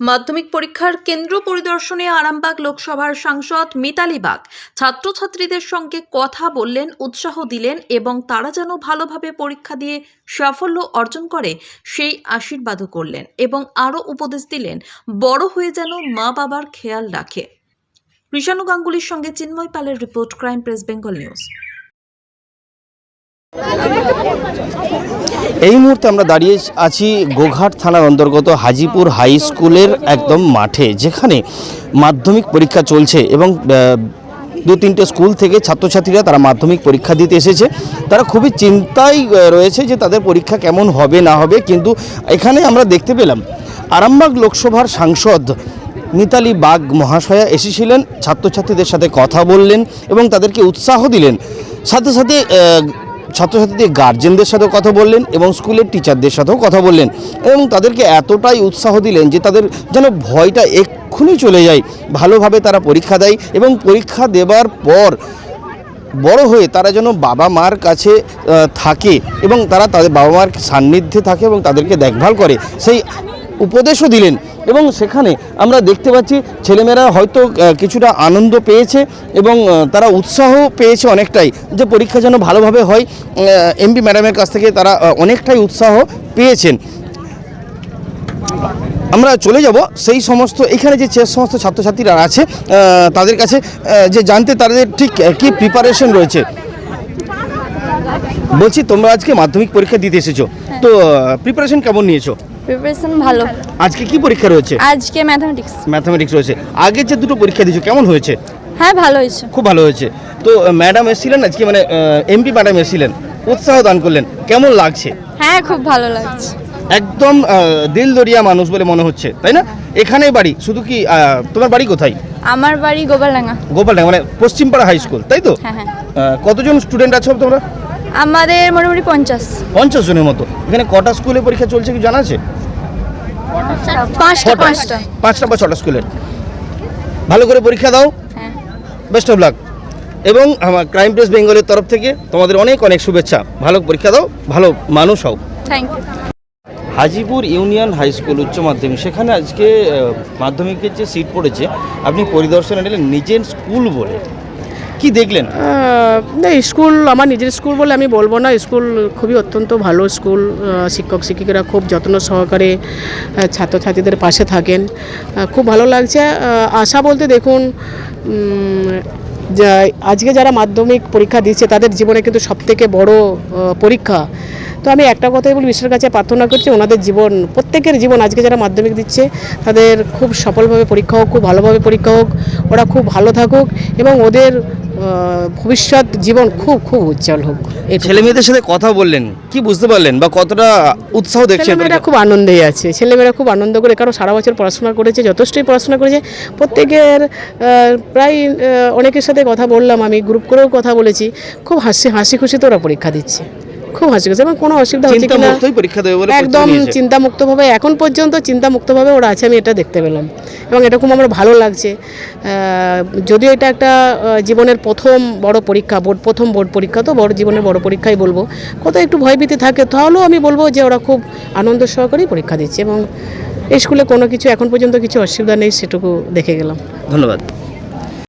মাধ্যমিক পরীক্ষার কেন্দ্র পরিদর্শনে আরামবাগ লোকসভার সাংসদ মিতালি বাগ ছাত্রছাত্রীদের সঙ্গে কথা বললেন, উৎসাহ দিলেন এবং তারা যেন ভালোভাবে পরীক্ষা দিয়ে সাফল্য অর্জন করে সেই আশীর্বাদও করলেন এবং আরও উপদেশ দিলেন, বড় হয়ে যেন মা বাবার খেয়াল রাখে। কৃষাণু গাঙ্গুলির সঙ্গে চিন্ময় পালের report, crime press, Bengal news. এই মুহূর্তে আমরা দাঁড়িয়ে আছি গোঘাট থানার অন্তর্গত হাজিপুর হাই স্কুলের একদম মাঠে, যেখানে মাধ্যমিক পরীক্ষা চলছে এবং দু তিনটে স্কুল থেকে ছাত্রছাত্রীরা তারা মাধ্যমিক পরীক্ষা দিতে এসেছে। তারা খুবই চিন্তায় রয়েছে যে তাদের পরীক্ষা কেমন হবে, না হবে, কিন্তু এখানে আমরা দেখতে পেলাম, আরামবাগ লোকসভার সাংসদ মিতালি বাগ মহাশয়া এসেছিলেন। ছাত্রছাত্রীদের সাথে কথা বললেন এবং তাদেরকে উৎসাহ দিলেন। সাথে সাথে ছাত্রছাত্রীদের গার্জেনদের সাথেও কথা বললেন এবং স্কুলের টিচারদের সাথেও কথা বললেন এবং তাদেরকে এতটাই উৎসাহ দিলেন যে তাদের যেন ভয়টা এক্ষুনি চলে যায়। ভালোভাবে তারা পরীক্ষা দেয় এবং পরীক্ষা দেবার পর বড় হয়ে তারা যেন বাবা মার কাছে থাকে এবং তারা তাদের বাবা মার সান্নিধ্যে থাকে এবং তাদেরকে দেখভাল করে। সেই উপদেশও দিলেন এবং সেখানে আমরা দেখতে পাচ্ছি ছেলেমেয়েরা হয়তো কিছুটা আনন্দ পেয়েছে এবং তারা উৎসাহ পেয়েছে অনেকটাই যে পরীক্ষা যেন ভালোভাবে হয়। এমপি ম্যাডামের কাছ থেকে তারা অনেকটাই উৎসাহ পেয়েছেন। আমরা চলে যাব সেই সমস্ত, এখানে যে সমস্ত ছাত্রছাত্রীরা আছে তাদের কাছে যে জানতে তাদের ঠিক কি প্রিপারেশন রয়েছে। বলছি, তোমরা আজকে মাধ্যমিক পরীক্ষা দিতে এসেছ। তো প্রিপারেশন কেমন নিয়েছো? প্রিপারেশন ভালো। আজকে কি পরীক্ষা রয়েছে? আজকে ম্যাথামেটিক্স ম্যাথামেটিক্স রয়েছে। আগে যে দুটো পরীক্ষা দিয়েছ কেমন হয়েছে? হ্যাঁ ভালো হয়েছে। খুব ভালো হয়েছে। তো ম্যাডাম এসেছিলেন আজকে মানে এমপি ম্যাডাম এসেছিলেন। উৎসাহ দান করলেন। কেমন লাগছে? হ্যাঁ খুব ভালো লাগছে। একদম দিল দরিয়া মানুষ বলে মনে হচ্ছে তাই না? এখানেই বাড়ি শুধু কি আহ, তোমার বাড়ি কোথায়? আমার বাড়ি গোপালডাঙ্গা। গোপালডাঙ্গা মানে পশ্চিমপাড়া হাই স্কুল তাই তো? হ্যাঁ হ্যাঁ। আহ, কতজন স্টুডেন্ট আছো তোমরা? আমাদের মোটামুটি পঞ্চাশ। পঞ্চাশ জনের মতো। এখানে কটা স্কুলে পরীক্ষা চলছে কি জানা আছে? পাঁচটা পাঁচটা। পাঁচটা বা ছটা স্কুলের। ভালো করে পরীক্ষা দাও। হ্যাঁ। Best of luck. এবং আমার ক্রাইম প্রেস বেঙ্গলের তরফ থেকে তোমাদের অনেক অনেক শুভেচ্ছা। ভালো পরীক্ষা দাও ভালো মানুষ হও। Thank you Hajipur union high school উচ্চ মাধ্যমিক সেখানে আজকে মাধ্যমিকের যে সিট পড়েছে আপনি পরিদর্শনে নিলেন নিজের স্কুল বলে। কি দেখলেন? না স্কুল, আমার নিজের স্কুল বলে আমি বলব না। স্কুল খুবই অত্যন্ত ভালো স্কুল। শিক্ষক, শিক্ষিকারা খুব যত্ন সহকারে ছাত্রছাত্রীদের পাশে থাকেন। খুব ভালো লাগছে। আশা বলতে দেখুন আজকে যারা মাধ্যমিক পরীক্ষা দিচ্ছে, তাদের জীবনে কিন্তু সবথেকে বড় পরীক্ষা। তো আমি একটা কথাই বলি, বিশ্বের কাছে প্রার্থনা করছি, ওনাদের জীবন, প্রত্যেকের জীবন আজকে যারা মাধ্যমিক দিচ্ছে, তাদের খুব সফলভাবে পরীক্ষা হোক, খুব ভালোভাবে পরীক্ষা হোক, ওরা খুব ভালো থাকুক এবং ওদের ভবিষ্যৎ জীবন খুব খুব উজ্জ্বল হোক এই ছেলে মেয়েদের সাথে কথা বললেন কি বুঝতে পারলেন বা কতটা উৎসাহ দেখছেন ছেলেমেয়েরা খুব আনন্দেই আছে ছেলেমেয়েরা খুব আনন্দ করে কারণ সারা বছর পড়াশোনা করেছে যথেষ্টই পড়াশোনা করেছে। প্রত্যেকের প্রায় অনেকের সাথে কথা বললাম আমি গ্রুপ করেও কথা বলেছি খুব হাসি হাসি খুশিতে ওরা পরীক্ষা দিচ্ছে। খুব হাসি খুশি। এবং কোনো অসুবিধা হচ্ছে কিনা পরীক্ষা দেবে একদম। চিন্তামুক্তভাবে এখন পর্যন্ত চিন্তামুক্তভাবে ওরা আছে আমি এটা দেখতে পেলাম। এবং এটা খুব আমার ভালো লাগছে। যদিও এটা একটা জীবনের প্রথম বড় পরীক্ষা বোর্ড প্রথম বোর্ড পরীক্ষা তো বড় জীবনের বড় পরীক্ষাই বলব। কত একটু ভয়ভীতি থাকে তাহলেও আমি বলব যে ওরা খুব আনন্দ সহকারেই পরীক্ষা দিচ্ছে। এবং এই স্কুলে কোনো কিছু এখন পর্যন্ত কিছু অসুবিধা নেই সেটুকু দেখে গেলাম। ধন্যবাদ।